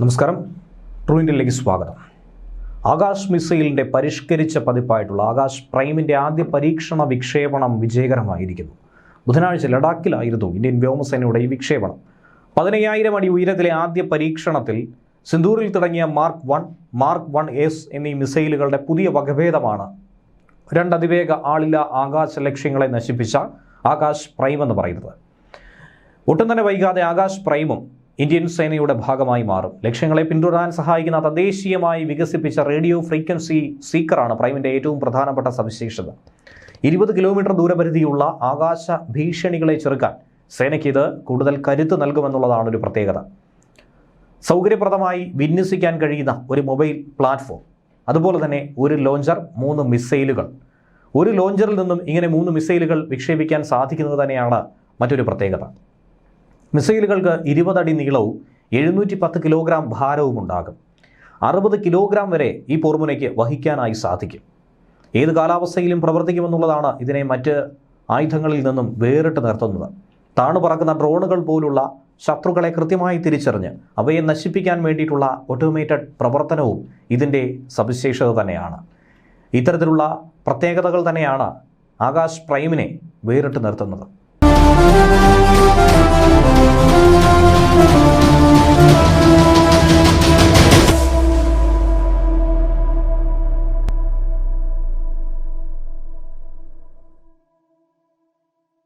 നമസ്കാരം. ട്രൂ ഇന്ത്യയിലേക്ക് സ്വാഗതം. ആകാശ് മിസൈലിന്റെ പരിഷ്കരിച്ച പതിപ്പായിട്ടുള്ള ആകാശ് പ്രൈമിന്റെ ആദ്യ പരീക്ഷണ വിക്ഷേപണം വിജയകരമായിരിക്കുന്നു. ബുധനാഴ്ച ലഡാക്കിലായിരുന്നു ഇന്ത്യൻ വ്യോമസേനയുടെ ഈ വിക്ഷേപണം. പതിനയ്യായിരം അടി ഉയരത്തിലെ ആദ്യ പരീക്ഷണത്തിൽ സിന്ദൂറിൽ തുടങ്ങിയ mark one mark one S എന്നീ മിസൈലുകളുടെ പുതിയ വകഭേദമാണ്. രണ്ടതിവേഗ ആളില ആളില്ല ആകാശ ലക്ഷ്യങ്ങളെ നശിപ്പിച്ച ആകാശ് പ്രൈം എന്ന് പറയുന്നത്. ഒട്ടും തന്നെ വൈകാതെ ആകാശ് പ്രൈമും ഇന്ത്യൻ സേനയുടെ ഭാഗമായി മാറും. ലക്ഷ്യങ്ങളെ പിന്തുടരാൻ സഹായിക്കുന്ന തദ്ദേശീയമായി വികസിപ്പിച്ച റേഡിയോ ഫ്രീക്വൻസി സീക്കറാണ് പ്രൈമിന്റെ ഏറ്റവും പ്രധാനപ്പെട്ട സവിശേഷത. ഇരുപത് കിലോമീറ്റർ ദൂരപരിധിയുള്ള ആകാശ ഭീഷണികളെ ചെറുക്കാൻ സേനയ്ക്ക് ഇത് കൂടുതൽ കരുത്ത് നൽകുമെന്നുള്ളതാണ് ഒരു പ്രത്യേകത. സൗകര്യപ്രദമായി വിന്യസിക്കാൻ കഴിയുന്ന ഒരു മൊബൈൽ പ്ലാറ്റ്ഫോം അതുപോലെ തന്നെ ഒരു ലോഞ്ചർ മൂന്ന് മിസൈലുകൾ. ഒരു ലോഞ്ചറിൽ നിന്നും ഇങ്ങനെ മൂന്ന് മിസൈലുകൾ വിക്ഷേപിക്കാൻ സാധിക്കുന്നത് തന്നെയാണ് മറ്റൊരു പ്രത്യേകത. മിസൈലുകൾക്ക് ഇരുപതടി നീളവും എഴുന്നൂറ്റി പത്ത് കിലോഗ്രാം ഭാരവും ഉണ്ടാകും അറുപത് കിലോഗ്രാം വരെ ഈ പോർമുനയ്ക്ക് വഹിക്കാനായി സാധിക്കും. ഏത് കാലാവസ്ഥയിലും പ്രവർത്തിക്കുമെന്നുള്ളതാണ് ഇതിനെ മറ്റ് ആയുധങ്ങളിൽ നിന്നും വേറിട്ട് നിർത്തുന്നത്. താണു പറക്കുന്ന ഡ്രോണുകൾ പോലുള്ള ശത്രുക്കളെ കൃത്യമായി തിരിച്ചറിഞ്ഞ് അവയെ നശിപ്പിക്കാൻ വേണ്ടിയിട്ടുള്ള ഓട്ടോമേറ്റഡ് പ്രവർത്തനവും ഇതിന്റെ സവിശേഷത തന്നെയാണ്. ഇത്തരത്തിലുള്ള പ്രത്യേകതകൾ തന്നെയാണ് ആകാശ് പ്രൈമിനെ വേറിട്ട് നിർത്തുന്നത്.